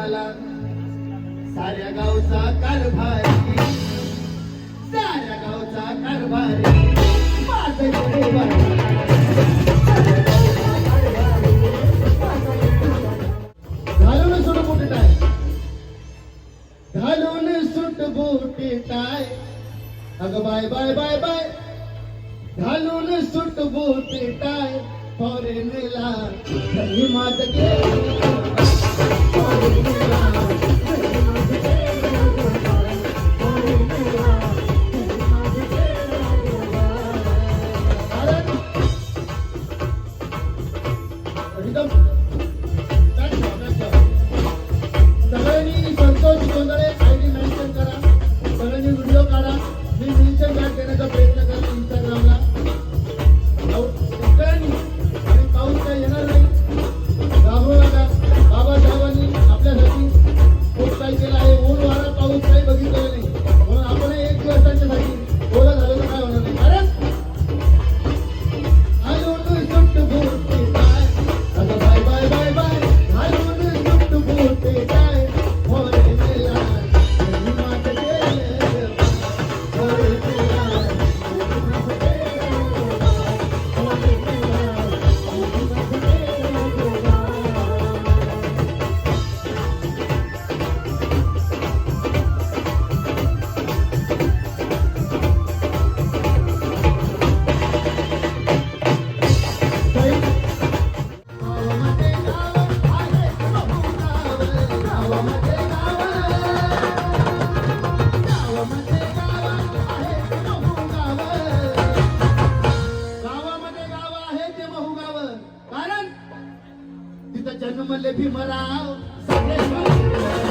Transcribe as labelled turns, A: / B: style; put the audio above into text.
A: झाला साऱ्या गावचा कारभारी. साऱ्या गावचा कारभारी. माझं घालून सुट बोट घालून suit boot tie bye bye bye bye. घालून सुट बोट टाय फॉरेनला माझं तिथं जन्मले भीमराव सगळे